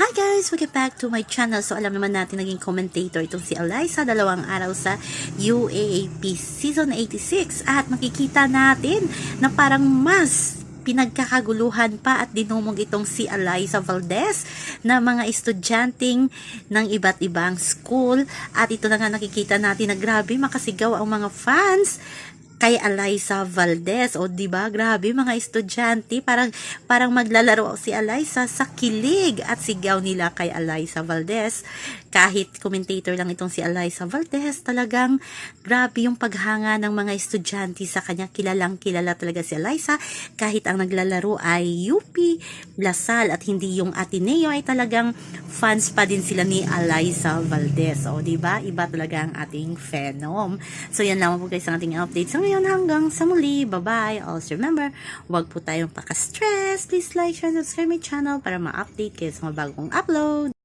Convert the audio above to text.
Hi guys! Welcome back to my channel. So alam naman natin naging commentator itong si Eliza dalawang araw sa UAAP Season 86 at makikita natin na parang mas pinagkakaguluhan pa at dinumog itong si Eliza Valdez na mga estudyanteng ng iba't ibang school at ito na nga nakikita natin na grabe makasigaw ang mga fans kay Eliza Valdez. O, di ba Grabe, mga estudyante. Parang, parang maglalaro si Eliza sa kilig at sigaw nila kay Eliza Valdez. Kahit commentator lang itong si Eliza Valdez, talagang grabe yung paghanga ng mga estudyante sa kanya. Kilalang kilala talaga si Eliza. Kahit ang naglalaro ay UP, Lasal at hindi yung Ateneo ay talagang fans pa din sila ni Eliza Valdez. O, di ba Iba talaga ang ating phenom. So, yan lang po guys ang ating update. So, ngayon hanggang sa muli. Bye-bye. Also, remember, huwag po tayong paka-stress. Please like, share, and subscribe my channel para ma-update kayo sa mga bagong upload.